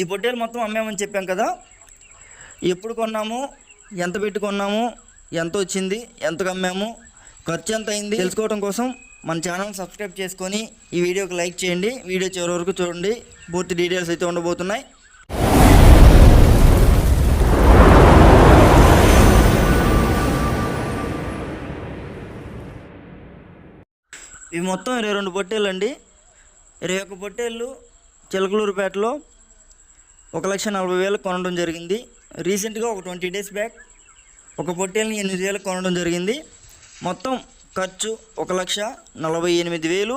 ఈ పొట్టేలు మొత్తం అమ్మామని చెప్పాం కదా. ఎప్పుడు కొన్నాము? ఎంత పెట్టి కొన్నాము? ఎంత వచ్చింది? ఎంతకు అమ్మాము? ఖర్చు ఎంత అయింది? తెలుసుకోవడం కోసం మన ఛానల్ సబ్స్క్రైబ్ చేసుకొని ఈ వీడియోకి లైక్ చేయండి. వీడియో చివరి వరకు చూడండి. పూర్తి డీటెయిల్స్ అయితే ఉండబోతున్నాయి. ఇవి మొత్తం ఇరవై రెండు పొట్టేళ్ళు అండి ఇరవై ఒక్క పొట్టేళ్ళు చిలకలూరుపేటలో ఒక లక్ష నలభై వేలు కొనడం జరిగింది. రీసెంట్గా ఒక ట్వంటీ డేస్ బ్యాక్ ఒక పొట్టేల్ని ఎనిమిది వేలు కొనడం జరిగింది. మొత్తం ఖర్చు ఒక లక్ష నలభై ఎనిమిది వేలు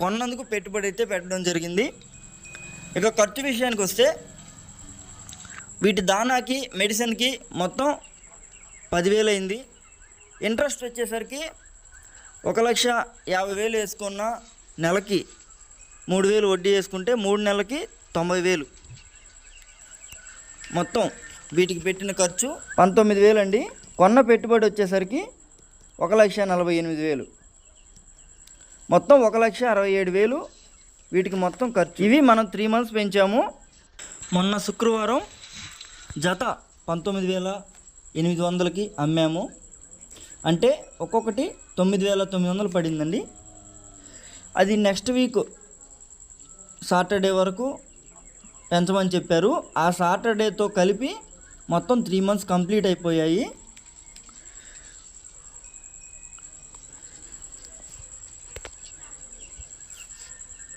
కొన్నందుకు పెట్టుబడి అయితే పెట్టడం జరిగింది. ఇక ఖర్చు విషయానికి వస్తే వీటి దానాకి మెడిసిన్కి మొత్తం పదివేలు అయింది. ఇంట్రెస్ట్ వచ్చేసరికి ఒక లక్ష యాభై వేలు వేసుకున్న నెలకి మూడు వేలు వడ్డీ వేసుకుంటే మూడు నెలలకి తొంభై వేలు. మొత్తం వీటికి పెట్టిన ఖర్చు పంతొమ్మిది వేలు అండి. కొన్న పెట్టుబడి వచ్చేసరికి ఒక లక్ష నలభై ఎనిమిది వేలు. మొత్తం ఒక లక్ష అరవై ఏడు వేలు వీటికి మొత్తం ఖర్చు. ఇవి మనం త్రీ మంత్స్ పెంచాము. మొన్న శుక్రవారం జత పంతొమ్మిది వేల ఎనిమిది వందలకి అమ్మాము. అంటే ఒక్కొక్కటి తొమ్మిది వేల తొమ్మిది వందలు పడిందండి. అది నెక్స్ట్ వీక్ సాటర్డే వరకు పెంచమని చెప్పారు. ఆ సాటర్డేతో కలిపి మొత్తం త్రీ మంత్స్ కంప్లీట్ అయిపోయాయి.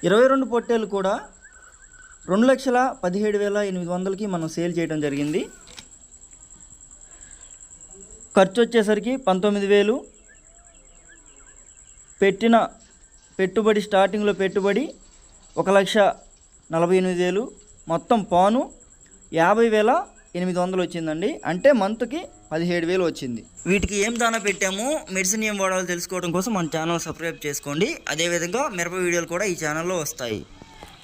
ఇరవై రెండు పొట్టేలు కూడా రెండు లక్షల పదిహేడు వేల ఎనిమిది వందలకి మనం సేల్ చేయడం జరిగింది. ఖర్చు వచ్చేసరికి పంతొమ్మిది వేలు. పెట్టిన పెట్టుబడి స్టార్టింగ్లో పెట్టుబడి ఒక లక్ష నలభై ఎనిమిది వేలు. మొత్తం పాను యాభై వేల ఎనిమిది వందలు వచ్చిందండి. అంటే మంత్కి పదిహేడు వేలు వచ్చింది. వీటికి ఏం దానా పెట్టాము? మెడిసిన్ ఏం వాడాలో తెలుసుకోవడం కోసం మన ఛానల్ సబ్స్క్రైబ్ చేసుకోండి. అదేవిధంగా మిరప వీడియోలు కూడా ఈ ఛానల్లో వస్తాయి.